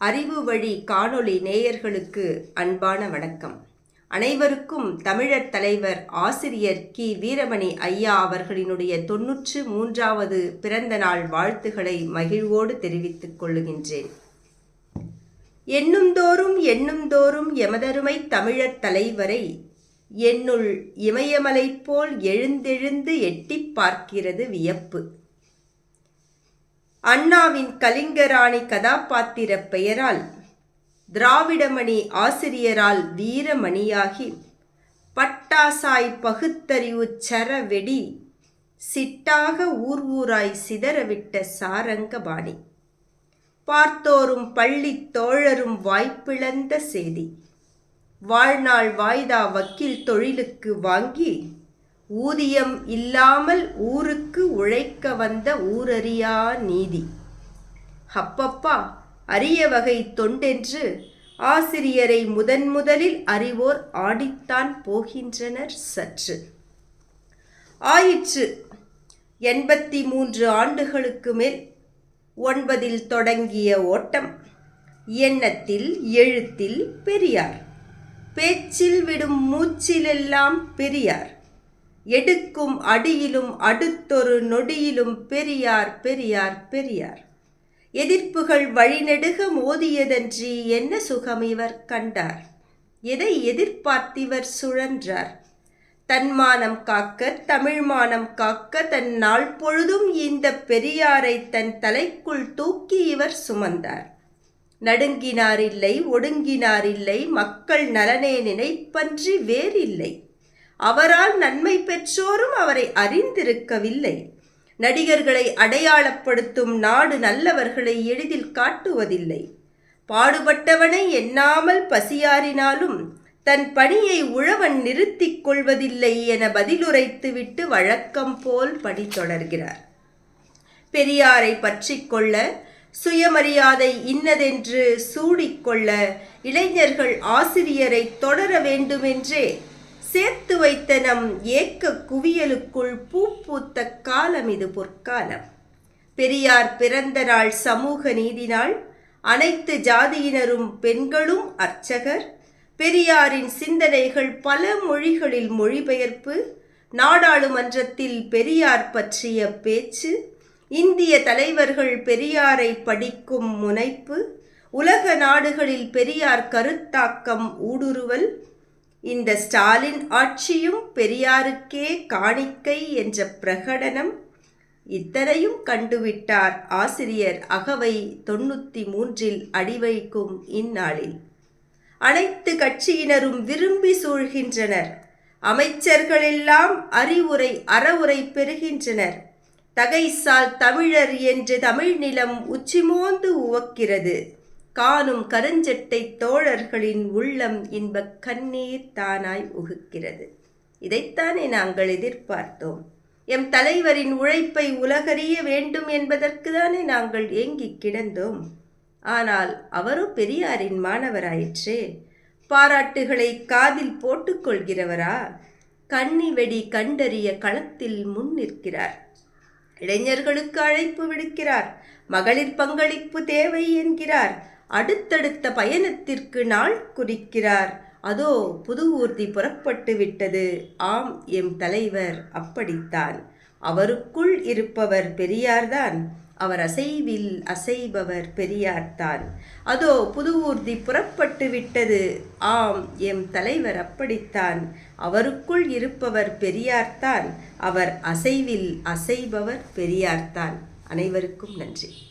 அறிவு வழி காணொளி நேயர்களுக்கு அன்பான வணக்கம். அனைவருக்கும் தமிழர் தலைவர் ஆசிரியர் கி. வீரமணி ஐயா அவர்களினுடைய தொன்னூற்று மூன்றாவது பிறந்த நாள் வாழ்த்துக்களை மகிழ்வோடு தெரிவித்துக் கொள்ளுகின்றேன். எண்ணுந்தோறும் எண்ணுந்தோறும் எமதருமை தமிழர் தலைவரை என்னுள் இமயமலை போல் எழுந்தெழுந்து எட்டிப் பார்க்கிறது வியப்பு. அண்ணாவின் கலிங்கராணி கதாபாத்திர பெயரால் திராவிடமணி ஆசிரியரால் வீரமணியாகி பட்டாசாய் பகுத்தறிவு சரவெடி சிட்டாக ஊர் ஊராய் சிதறவிட்ட சாரங்கபாணி. பார்த்தோரும் பள்ளி தோழரும் வாய்ப்பிழந்த செய்தி வாழ்நாள் வாய்தா வக்கீல் தொழிலுக்கு வாங்கி ஊதியம் இல்லாமல் ஊருக்கு உழைக்க வந்த ஊரறியா நீதி. அப்பப்பா அரிய வகை தொண்டென்று ஆசிரியரை முதன் முதலில் அறிவோர் ஆடித்தான் போகின்றனர் சற்று. ஆயிற்று. எண்பத்தி மூன்று ஆண்டுகளுக்கு மேல் ஒன்பதில் தொடங்கிய ஓட்டம் எண்ணத்தில் எழுத்தில் பெரியார். பேச்சில் விடும் மூச்சிலெல்லாம் பெரியார். எடுக்கும் அடியிலும் அடுத்தொரு நொடியிலும் பெரியார் பெரியார் பெரியார். எதிர்ப்புகள் வழிநெடுக மோதியதன்றி என்ன சுகம் இவர் கண்டார்? எதை எதிர்பார்த்திவர் சுழன்றார்? தன்மானம் காக்க தமிழ்மானம் காக்க தன் நாள் பொழுதும் இந்த பெரியாரை தன் தலைக்குள் தூக்கி இவர் சுமந்தார். நடுங்கினாரில்லை ஒடுங்கினாரில்லை மக்கள் நலனே நினைப்பன்றி வேறில்லை. அவரால் நன்மை பெற்றோரும் அவரை அறிந்திருக்கவில்லை. நடிகர்களை அடையாளப்படுத்தும் நாடு நல்லவர்களை எளிதில் காட்டுவதில்லை. பாடுபட்டவனை எண்ணாமல் பசியாறினாலும் தன் பணியை உழவன் நிறுத்திக் கொள்வதில்லை என பதிலுரைத்துவிட்டு வழக்கம் போல் பணி தொடர்கிறார் பெரியாரை பற்றிக்கொள்ள சுயமரியாதை இன்னதென்று சூடிக்கொள்ள இளைஞர்கள் ஆசிரியரை தொடர வேண்டுமென்றே சேர்த்து வைத்த நம் ஏக்க குவியலுக்குள் பூ பூத்த காலம் இது பொற்காலம். பெரியார் பிறந்த நாள் சமூக நீதி நாள். அனைத்து ஜாதியினரும் பெண்களும் அர்ச்சகர். பெரியாரின் சிந்தனைகள் பல மொழிகளில் மொழிபெயர்ப்பு. நாடாளுமன்றத்தில் பெரியார் பற்றிய பேச்சு. இந்திய தலைவர்கள் பெரியாரை படிக்கும் முனைப்பு. உலக நாடுகளில் பெரியார் கருத்தாக்கம் ஊடுருவல். இந்த ஸ்டாலின் ஆட்சியும் பெரியாருக்கே காணிக்கை என்ற பிரகடனம் இத்தனையும் கண்டுவிட்டார் ஆசிரியர் அகவை தொண்ணூற்றி மூன்றில் அடிவைக்கும் இந்நாளில். அனைத்து கட்சியினரும் விரும்பி சூழ்கின்றனர். அமைச்சர்களெல்லாம் அறிவுரை அறவுரை பெறுகின்றனர். தகைசால் தமிழர் என்று தமிழ் நிலம் உச்சிமோந்து உவக்கிறது. காணும் கருஞ்சட்டை தோழர்களின் உள்ளம் இன்பக் கண்ணீர் தானாய் உகுக்கிறது. இதைத்தானே நாங்கள் எதிர்பார்த்தோம். எம் தலைவரின் உழைப்பை உலகறிய வேண்டும் என்பதற்கு தானே நாங்கள் ஏங்கிக் கிடந்தோம். ஆனால் அவரோ பெரியாரின் மாணவராயிற்றே பாராட்டுகளை காதில் போட்டுக்கொள்கிறவரா கண்ணி வெடி கண்டறிய களத்தில் முன் நிற்கிறார். இளைஞர்களுக்கு அழைப்பு விடுக்கிறார். மகளிர் பங்களிப்பு தேவை என்கிறார். அடுத்தடுத்த பயணத்திற்கு நாள் குறிக்கிறார். அதோ புது ஊர்தி புறப்பட்டு விட்டது. ஆம் எம் தலைவர் அப்படித்தான். அவருக்குள் இருப்பவர் பெரியார்தான். அவர் அசைவில் அசைபவர் பெரியார்தான். அதோ புது ஊர்தி புறப்பட்டு விட்டது. ஆம் எம் தலைவர் அப்படித்தான். அவருக்குள் இருப்பவர் பெரியார்தான். அவர் அசைவில் அசைபவர் பெரியார்தான். அனைவருக்கும் நன்றி.